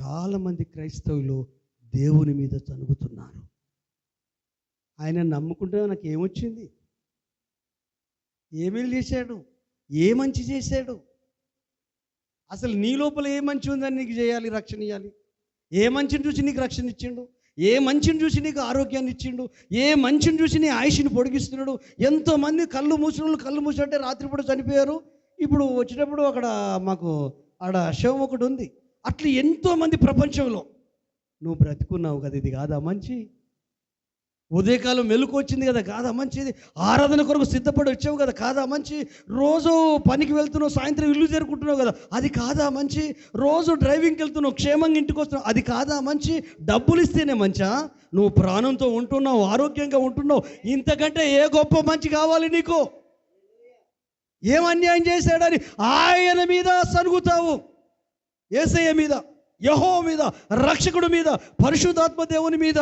చాలామంది క్రైస్తవులు దేవుని మీద తనుగుతున్నారు. ఆయన నమ్ముకుంటే నాకు ఏమొచ్చింది? ఏమేమి చేశాడు? ఏ మంచి చేశాడు? అసలు నీ లోపల ఏ మంచి ఉందని నీకు చేయాలి రక్షణ ఇవ్వాలి ఏ మంచిని చూసి నీకు రక్షణ ఇచ్చిండు? ఏ మంచిని చూసి నీకు ఆరోగ్యాన్ని ఇచ్చిండు? ఏ మంచిని చూసి నీ ఆయుష్ని పొడిగిస్తున్నాడు? ఎంతోమంది కళ్ళు మూసిన వాళ్ళు కళ్ళు మూసినట్టే రాత్రిపూట చనిపోయారు. ఇప్పుడు వచ్చేటప్పుడు అక్కడ మాకు ఆడ శవం ఒకటి ఉంది. అట్లా ఎంతోమంది ప్రపంచంలో నువ్వు బ్రతుకున్నావు కదా ఇది కాదా మంచి? ఉదయకాలం మెలకు వచ్చింది కదా కాదా మంచిది ఆరాధన కొరకు సిద్ధపడి వచ్చావు కదా కాదా మంచి? రోజు పనికి వెళ్తున్నావు సాయంత్రం ఇల్లు చేరుకుంటున్నావు కదా అది కాదా మంచి? రోజు డ్రైవింగ్కి వెళ్తున్నావు క్షేమంగా ఇంటికి వస్తున్నావు అది కాదా మంచి? డబ్బులు ఇస్తేనే మంచా? నువ్వు ప్రాణంతో ఉంటున్నావు ఆరోగ్యంగా ఉంటున్నావు ఇంతకంటే ఏ గొప్ప మంచి కావాలి నీకు? ఏం అన్యాయం చేశాడని ఆయన మీద సరుగుతావు. ఏసయ్య మీద యహో మీద రక్షకుడు మీద పరిశుద్ధాత్మ దేవుని మీద.